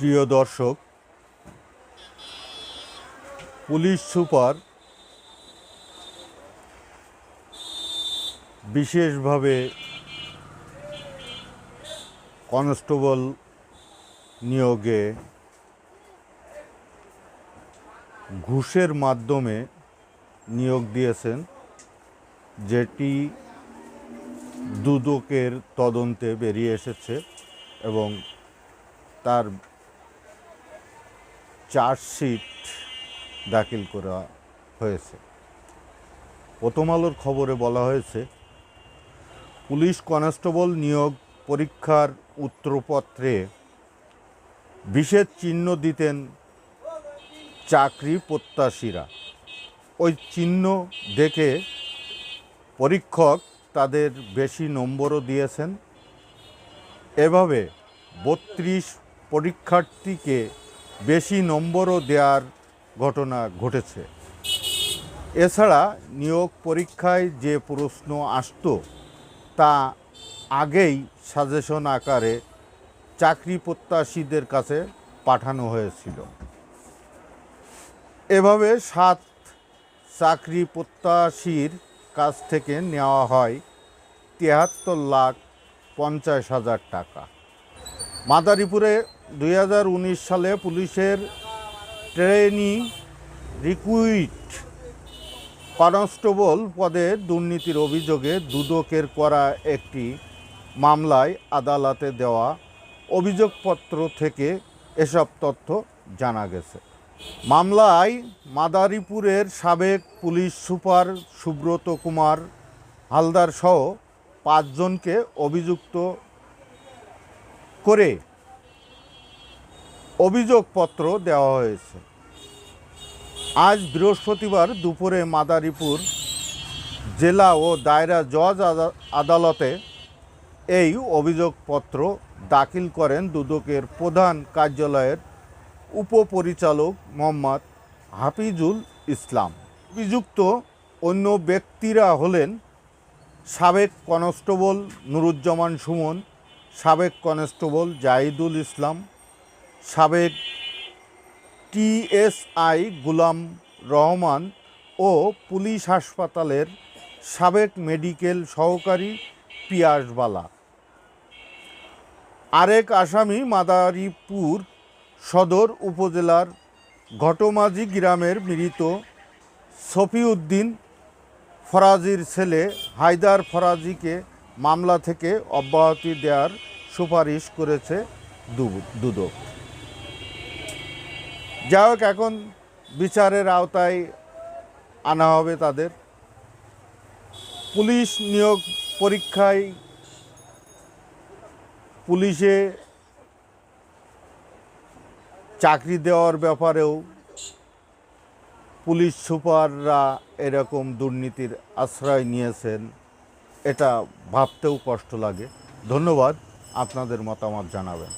প্রিয় দর্শক, police super বিশেষভাবে কনস্টেবল নিয়োগে ঘুষের মাধ্যমে নিয়োগ দিয়েছেন, যেটি দুদকের তদন্তে বেরিয়ে এসেছে এবং তার চার্জশিট দাখিল করা হয়েছে। প্রথম আলোর খবরে বলা হয়েছে, পুলিশ কনস্টেবল নিয়োগ পরীক্ষার উত্তরপত্রে বিশেষ চিহ্ন দিতেন চাকরি প্রত্যাশীরা। ওই চিহ্ন দেখে পরীক্ষক তাদের বেশি নম্বরও দিয়েছেন। এভাবে বত্রিশ পরীক্ষার্থীকে বেশি নম্বরও দেওয়ার ঘটনা ঘটেছে। এছাড়া নিয়োগ পরীক্ষায় যে প্রশ্ন আসত, তা আগেই সাজেশন আকারে চাকরি প্রত্যাশীদের কাছে পাঠানো হয়েছিল। এভাবে সাত চাকরি প্রত্যাশীর কাছ থেকে নেওয়া হয় তিয়াত্তর লাখ পঞ্চাশ হাজার টাকা। মাদারীপুরে উনিশ সালে পুলিশের ট্রেনি রিকুইট কনস্টেবল পদে দুর্নীতির অভিযোগে দুদকের করা একটি মামলায় আদালতে দেওয়া অভিযোগপত্র থেকে এসব তথ্য জানা গেছে। মামলায় মাদারীপুরের সাবেক পুলিশ সুপার সুব্রত কুমার হালদার সহ পাঁচজনকে অভিযুক্ত করে অভিযোগপত্র দেওয়া হয়েছে। আজ বৃহস্পতিবার দুপুরে মাদারীপুর জেলা ও দায়রা জজ আদা- আদালতে এই অভিযোগপত্র দাখিল করেন দুদকের প্রধান কার্যালয়ের উপপরিচালক মোহাম্মদ হাফিজুল ইসলাম। অভিযুক্ত অন্য ব্যক্তিরা হলেন সাবেক কনস্টেবল নুরুজ্জামান সুমন, সাবেক কনস্টেবল জাহিদুল ইসলাম সাবেক টিএসআই গুলাম রহমান ও পুলিশ হাসপাতালের সাবেক মেডিকেল সহকারী পিয়াসবালা। আরেক আসামি মাদারীপুর সদর উপজেলার ঘটমাঝি গ্রামের মৃত সফিউদ্দিন ফরাজির ছেলে হায়দার ফরাজিকে মামলা থেকে অব্যাহতি দেওয়ার সুপারিশ করেছে দুদক। যাই হোক এখন বিচারের আওতায় আনা হবে তাদের। পুলিশ নিয়োগ পরীক্ষায় পুলিশে চাকরি দেওয়ার ব্যাপারেও পুলিশ সুপাররা এরকম দুর্নীতির আশ্রয় নিয়েছেন, এটা ভাবতেও কষ্ট লাগে। ধন্যবাদ, আপনাদের মতামত জানাবেন।